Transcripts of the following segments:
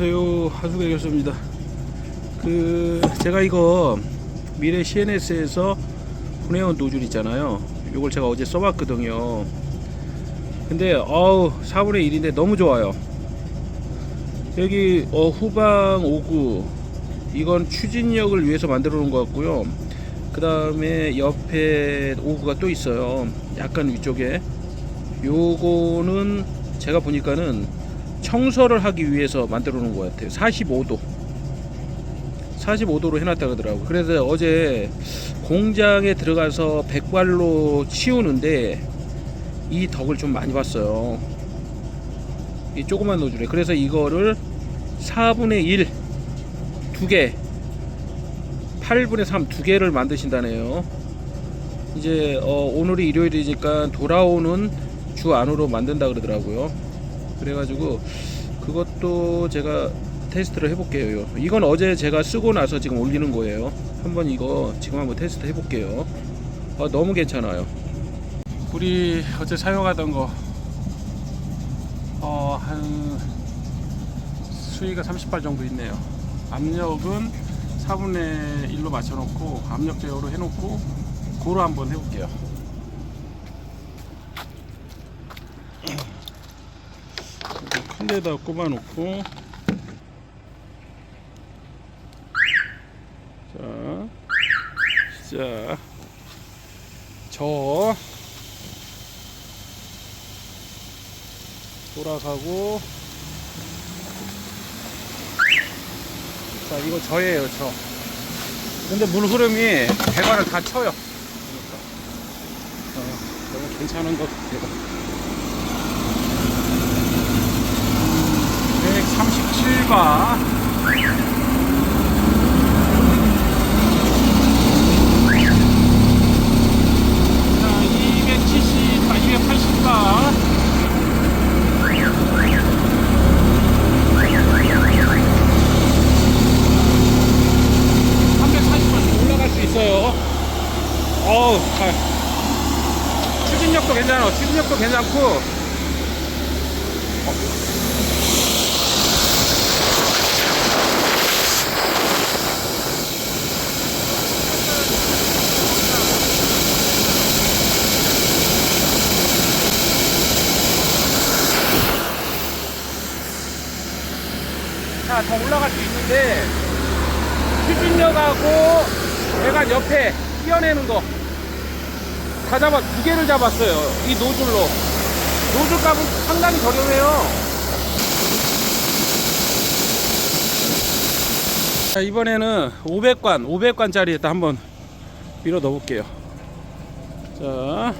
안녕하세요. 하수계 교수입니다. 그 제가 이거 미래 CNS에서 보내온 노즐 있잖아요. 이걸 제가 어제 써봤거든요. 근데 어우 4분의 1인데 너무 좋아요. 여기 어, 후방 5구 이건 추진력을 위해서 만들어 놓은 것 같고요. 그 다음에 옆에 5구가 또 있어요. 약간 위쪽에. 요거는 제가 보니까는 청소를 하기 위해서 만들어 놓은 것 같아요. 45도. 45도로 해놨다 그러더라고 그래서 어제 공장에 들어가서 백발로 치우는데 이 덕을 좀 많이 봤어요. 이 조그만 노즐에. 그래서 이거를 4분의 1 두개 8분의 3두 개를 만드신다네요. 이제 어, 오늘이 일요일이니까 돌아오는 주 안으로 만든다 그러더라고요 그래가지고 그것도 제가 테스트를 해볼게요. 이건 어제 제가 쓰고 나서 지금 올리는 거예요. 한번 이거 지금 한번 테스트 해볼게요. 어, 너무 괜찮아요. 우리 어제 사용하던 거, 어, 한 수위가 30발 정도 있네요. 압력은 4분의 1로 맞춰놓고 압력 제어로 해놓고 고로 한번 해볼게요. 큰 데다 꼽아놓고. 자, 자, 저. 돌아가고. 자 이거 저예요 저. 근데 물 흐름이 배관을 다 쳐요. 그러니까. 어, 너무 괜찮은 것 같아요 137바 자, 270, 아, 280바 올라갈 수 있어요. 어우, 아, 추진력도 괜찮아. 추진력도 괜찮고, 자, 더 올라갈 수 있는데 추진력하고 배관 옆에 띄어내는 거 다 잡아 두 개를 잡았어요. 이 노즐로 노즐 값은 상당히 저렴해요. 자, 이번에는 500관 500관 짜리에다 한번 밀어 넣어 볼게요. 자,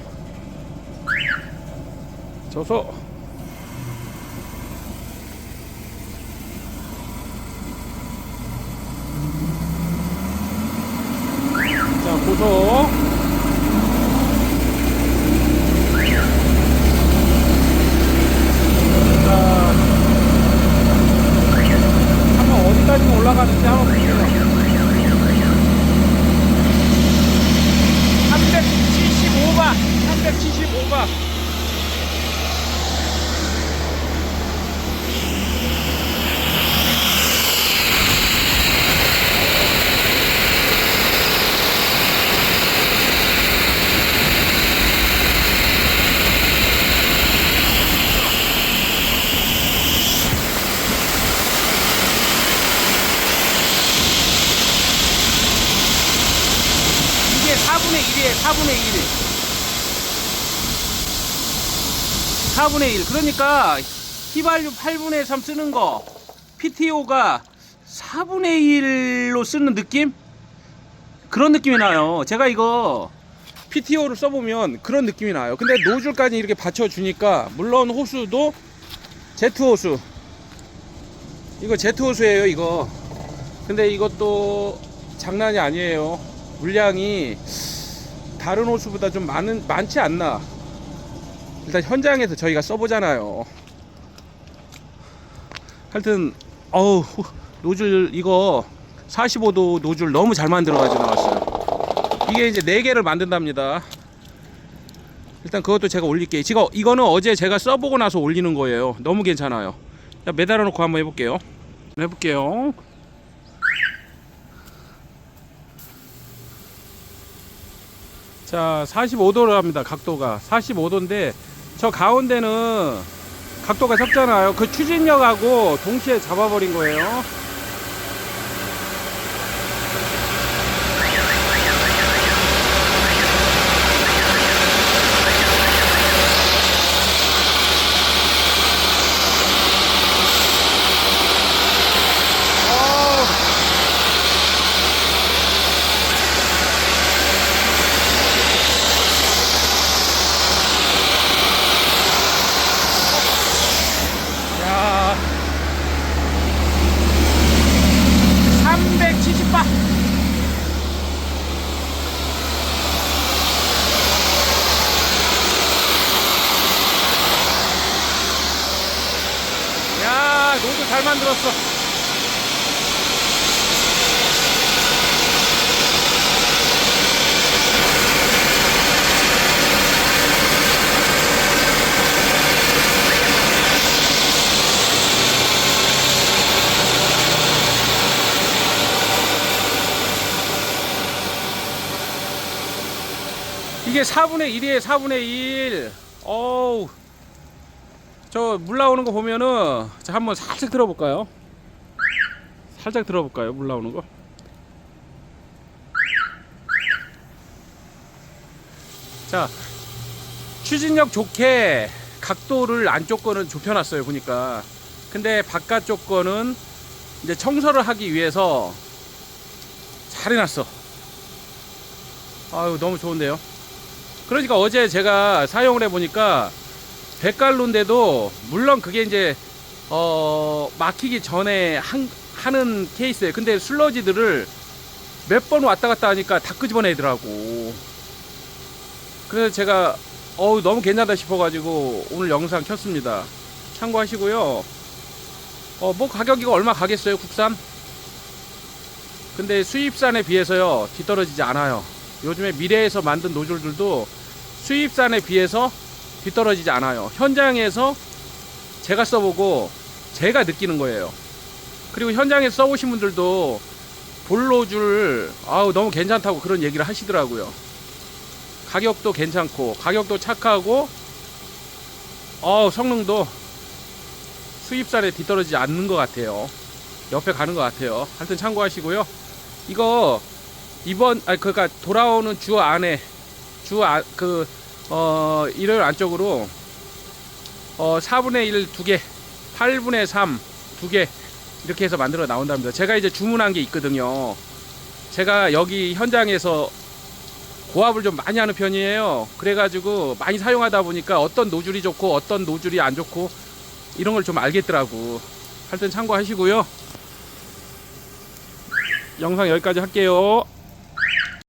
저서 자, 고소. 자, 한번 어디까지 올라가는지 한번 볼게요. 375바, 375바. 이게 4분의 1이에요, 4분의 1. 4분의 1. 그러니까 휘발유 8분의 3 쓰는 거, PTO가 4분의 1로 쓰는 느낌? 그런 느낌이 나요. 제가 이거 PTO를 써보면 그런 느낌이 나요. 근데 노즐까지 이렇게 받쳐주니까, 물론 호수도 제트 호수. 이거 제트 호수예요, 이거. 근데 이것도 장난이 아니에요. 물량이 다른 호수보다 좀 많은 많지 않나. 일단 현장에서 저희가 써보잖아요. 하여튼 어우 호- 노즐 이거 45도 노즐 너무 잘 만들어가지고 나왔어요. 이게 이제 4개를 만든답니다. 일단 그것도 제가 올릴게요. 지금 이거는 어제 제가 써보고 나서 올리는 거예요. 너무 괜찮아요. 자, 매달아 놓고 한번 해볼게요. 해볼게요. 자, 45도로 합니다. 각도가 45도인데 저 가운데는 각도가 적잖아요. 그 추진력하고 동시에 잡아버린 거예요. 어. 야. 370바. 야, 노드 잘 만들었어. 이게 4분의 1이에요, 4분의 1. 어우. 저 물 나오는 거 보면은 자 한번 살짝 들어볼까요? 살짝 들어볼까요? 물 나오는 거. 자, 추진력 좋게 각도를 안쪽 거는 좁혀놨어요, 보니까. 근데 바깥쪽 거는 이제 청소를 하기 위해서 잘 해놨어. 아유, 너무 좋은데요? 그러니까 어제 제가 사용을 해보니까 100갈로인데도 물론 그게 이제 어 막히기 전에 한, 하는 케이스예요. 근데 슬러지들을 몇 번 왔다 갔다 하니까 다 끄집어내더라고. 그래서 제가 어우 너무 괜찮다 싶어가지고 오늘 영상 켰습니다. 참고하시고요. 어 뭐 가격이 얼마 가겠어요 국산? 근데 수입산에 비해서요 뒤떨어지지 않아요. 요즘에 미래에서 만든 노즐들도 수입산에 비해서 뒤떨어지지 않아요. 현장에서 제가 써보고 제가 느끼는 거예요. 그리고 현장에서 써보신 분들도 볼로줄 아우 너무 괜찮다고 그런 얘기를 하시더라고요. 가격도 괜찮고 가격도 착하고 어 성능도 수입산에 뒤떨어지지 않는 것 같아요. 옆에 가는 것 같아요. 하여튼 참고하시고요. 이거 이번 아 그러니까 돌아오는 주 안에 주그 어, 일요일 안쪽으로 어, 4분의 1두 개, 8분의 3두개 이렇게 해서 만들어 나온답니다. 제가 이제 주문한 게 있거든요. 제가 여기 현장에서 고압을 좀 많이 하는 편이에요. 그래가지고 많이 사용하다 보니까 어떤 노즐이 좋고 어떤 노즐이 안 좋고 이런 걸 좀 알겠더라고. 하여튼 참고하시고요. 영상 여기까지 할게요.